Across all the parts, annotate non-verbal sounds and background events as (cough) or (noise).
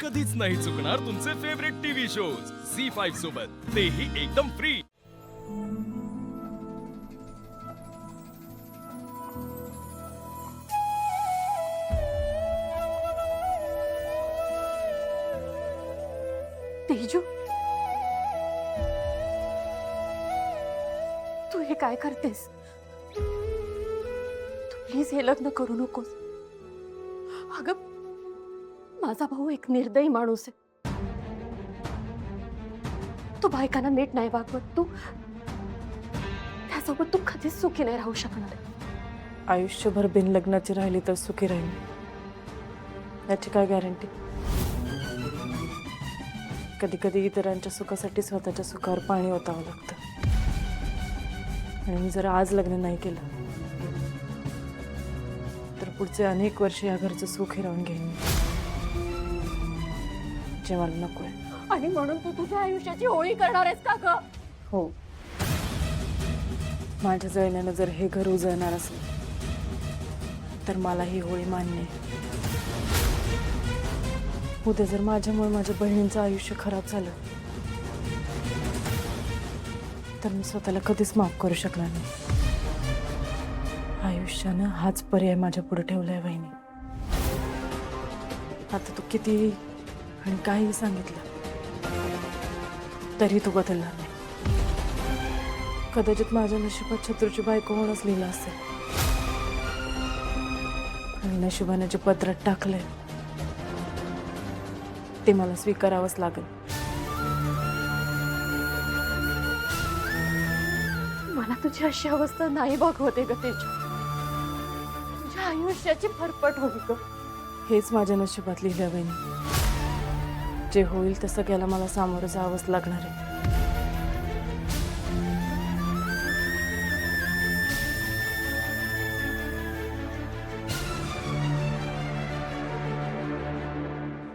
कधीच नाही चुकणार तुमचे favourite TV shows Zee five सोबत. तेही एकदम फ्री तेजू? तू हे काय करतेस? तू प्लीज हे लग्न करू नकोस. अगं माझा भाऊ एक निर्दयी माणूस आहे. तू बायकांना नीट नाही वागवत तू त्यासोबत तू कधीच सुखी नाही राहू शकणार. आयुष्यभर बिन लग्नाची राहिली तर सुखी राहील. याची काय गॅरंटी कधी कधी इतरांच्या सुखासाठी स्वतःच्या सुखावर पाणी ओतावं लागतं. आणि मी जर आज लग्न नाही केलं तर पुढचे अनेक वर्ष या घरचं सुख हिरावून घेईन मी. जे मला नको आहे. आणि म्हणून तू तुझ्या आयुष्याची होळी करणार आहेस का ग? हो. माझ्या जळण्यानं जर हे घर उजळणार असेल तर मला ही होळी मान्य आहे. उद्या जर माझ्यामुळे माझ्या बहिणींचं आयुष्य खराब झालं तर मी स्वतःला कधीच माफ करू शकणार नाही. आयुष्यानं हाच पर्याय माझ्या पुढे ठेवलाय बहिणी आता तू कितीही आणि काहीही सांगितलं तरी तू बदलणार नाही. कदाचित माझ्या नशिबात शत्रूची बायको होणंच लिहिलं असेल. आणि नशिबाने जे पत्रात टाकलंय ते मला स्वीकारावंच लागेल. मला तुझी अशी अवस्था नाही बघवते ग तेजू. तुझ्या आयुष्याची फरफट होईल ग. हेच माझ्या नशिबात लिहिलं बहिणी. जे होईल तसं सगळ्याला मला सामोरं जावंच लागणार आहे.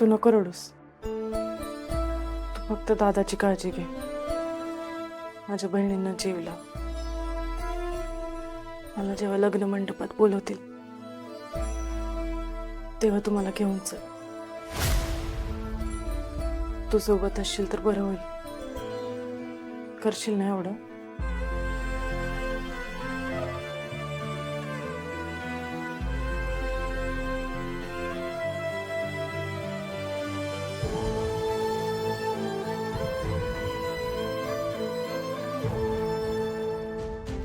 तू नको रडूस. तू फक्त दादाची काळजी घे. माझ्या बहिणींना जीव लाव मला जेव्हा लग्न मंडपात बोलवतील तेव्हा तू मला घेऊन चल. तू सोबत असशील तर बरं होईल. करशील ना एवढं?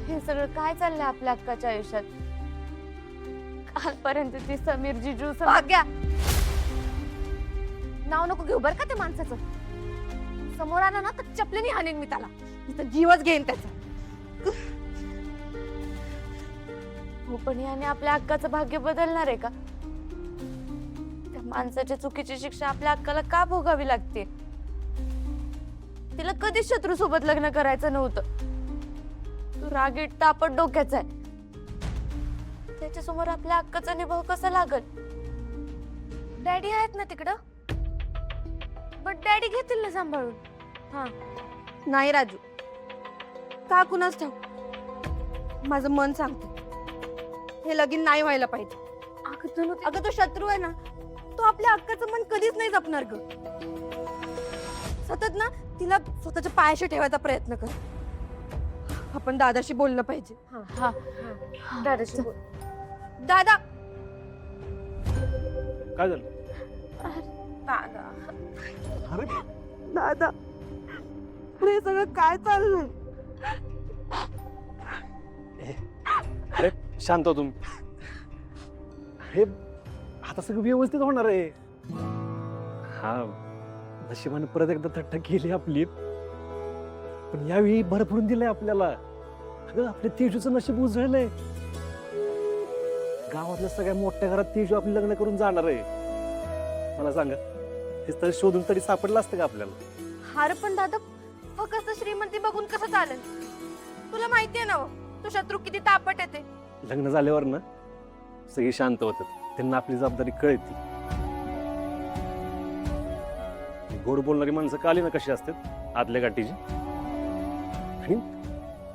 हे सगळं काय चाललंय आपल्या अक्काच्या आयुष्यात? कालपर्यंत ती समीर जिजू भाग्या! नाव नको घेऊ बर का त्या माणसाचं. समोर आला ना तर चपलीने हाणेन मी त्याला. मी तर जीवच घेईन त्याचा. हो पण याने आपल्या अक्काचं भाग्य बदलणार आहे का? त्या माणसाच्या चुकीची शिक्षा आपल्या अक्काला का भोगावी लागते? तिला कधीच शत्रू सोबत लग्न करायचं नव्हतं. तू रागीट तापट डोक्याचा आहे. त्याच्यासमोर आपल्या अक्काचा निभाव कसा लागल? डॅडी आहेत ना तिकडं? बट डॅडी घेतील ना सांभाळून. हा. नाही राजू. का कुणाच ठाऊ माझं मन सांगते. हे लगीन नाही व्हायला पाहिजे. अगं अगं तो शत्रू आहे ना तो आपल्या अक्काचं मन कधीच नाही जपणार ग. सतत ना तिला स्वतःच्या पायाशी ठेवायचा प्रयत्न कर. आपण दादाशी बोललं पाहिजे. हा. दादाशी बोल. दादा! काय झालं? दादा अरे हे सगळं काय चाललंय? अरे शांत हो तुम्ही. अरे आता सगळं व्यवस्थित होणार आहे. हा नशिबाने परत एकदा थट्टा केली आपली. पण यावेळी भरभरून दिलंय आपल्याला. अगं आपल्या तेजूचं नशीब उजळलंय. गावातल्या सगळ्या मोठ्या घरात तेजू आपलं लग्न करून जाणार आहे. मला सांगा. हे स्थळ शोधून तरी सापडलं असतं का आपल्याला? हार पण दादा फक्त श्रीमंती बघून कसं चालेल? तुला माहितीये ना हो, तो शत्रू किती तापट येते लग्न झाल्यावर ना सगळी शांत होतात. त्यांना आपली जबाबदारी कळते. गोड बोलणारी माणसं काली ना कशी असतात? आतल्या गाठीची. आणि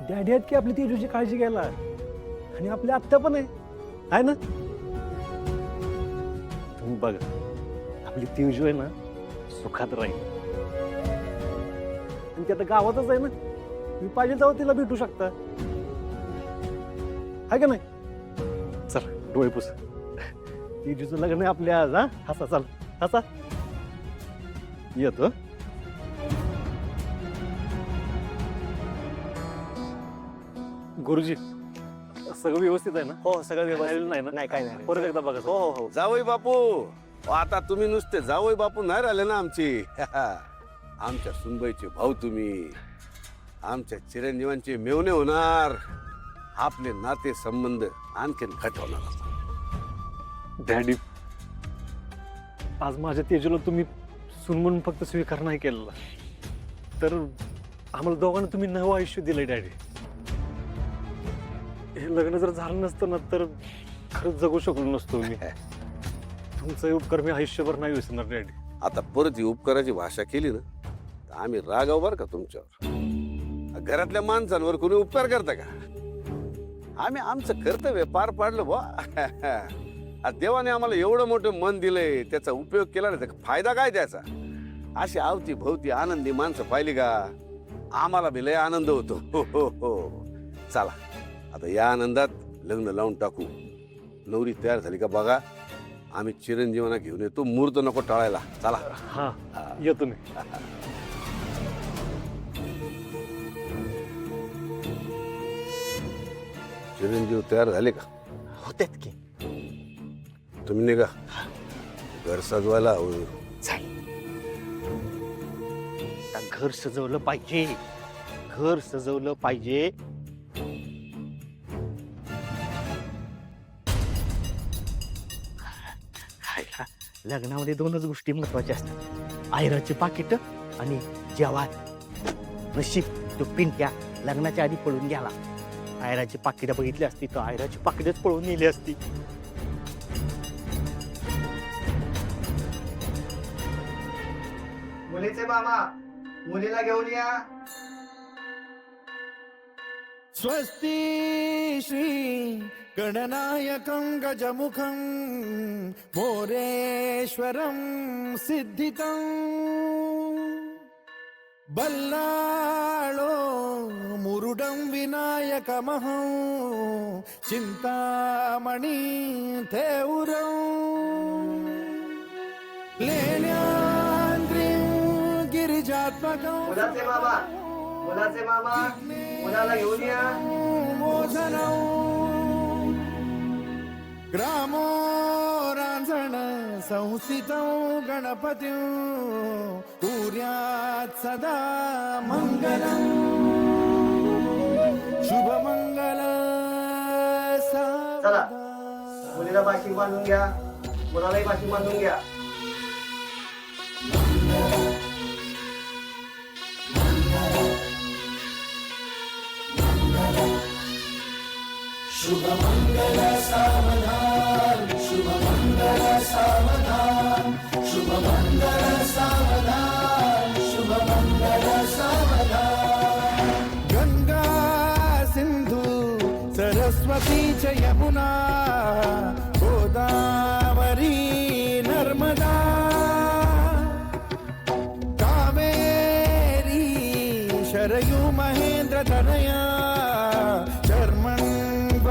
डॅडी आहेत की आपली तेजूची काळजी घ्यायला? आणि आपली आत्या पण आहे. आहे ना? तुम्ही बघा आपली तेजू आहे ना सुखात राहील. आणि ती आता गावातच आहे ना. मी पाहिजे तेव्हा तिला भेटू शकता. आहे का नाही? चल डोळे पुस. तिजीचं लग्न आहे आपल्या आज हा? हसा चाल. हसा. येतो. गुरुजी सगळं व्यवस्थित आहे ना? हो सगळं राहिलेलं नाही ना? नाही काय नाही. परत एकदा बघा. हो हो हो. जावई बापू! आता तुम्ही नुसते जावई बापू नाही राहिले ना आमची. (laughs) आमच्या सुनबाईचे भाऊ तुम्ही. आमच्या चिरंजीवांचे मेवणे होणार. आपले नाते संबंध आणखीन घट होणार डॅडी आज माझ्या तेजूला तुम्ही सुन म्हणून फक्त स्वीकार नाही केलेला. तर आम्हाला दोघांना तुम्ही नवं आयुष्य दिलंय डॅडी. हे लग्न जर झालं नसतं ना तर खरंच जगू शकलो नसतो मी. (laughs) तुमचा उपकार मी आयुष्यभर नाही विसरणार डॅडी आता परत ही उपकाराची भाषा केली ना तर आम्ही रागाव बर का तुमच्यावर? घरातल्या माणसांवर कोणी उपकार करता का? आम्ही आमचं कर्तव्य पार पाडलं बा देवाने आम्हाला एवढं मोठं मन दिलंय त्याचा उपयोग केला ना त्याचा फायदा काय त्याचा? अशी आवती भोवती आनंदी माणसं पाहिली का आम्हाला बी लय आनंद होतो. हो हो हो. चला आता या आनंदात लग्न लावून टाकू. नवरी तयार झाली का बघा. आम्ही चिरंजीवना घेऊन येतो. मूर्त नको टाळायला. चला. हा येतो मी. चिरंजीव तयार झाले का? होतेत की. तुम्ही निघा. घर सजवायला हवं. आता घर सजवलं पाहिजे. घर सजवलं पाहिजे. लग्नामध्ये दोनच गोष्टी महत्त्वाच्या असतात. आयराचे पाकिट आणि जेवाण नशीब तो पिंट्या लग्नाच्या आधी पळून गेला. आयराची पाकिटं बघितली असती तर आयराची पाकिटच पळून नेली असती. मुलीचे मामा मुलीला घेऊन या. स्वस्ति श्री गणनायकं गजमुखं मोरेश्वरं सिद्धितं। बल्लाळो मुरुडं विनायकमहं चिन्तामणि थेउरं लेण्याद्रिं गिरिजात्मकं मुलाचे मामा मुलाचे मामा मुलाला घेऊन या मोझनौ ग्रामो रांझण संस्थितौ गणपतिं कुर्यात् सदा मङ्गलम् शुभमङ्गल चला मुलीला बाशिंग बांधून घ्या मुलालाही बाशिंग बांधून घ्या. శుభమంగళ సావధాన్ శుభమంగళ సావధాన్ శుభమంగళ సావధాన్ శుభమంగళ సావధాన్ గంగా సింధు సరస్వతి చ Yamuna Godavari Narmada. Kaveri Sarayu Mahendra Tanaya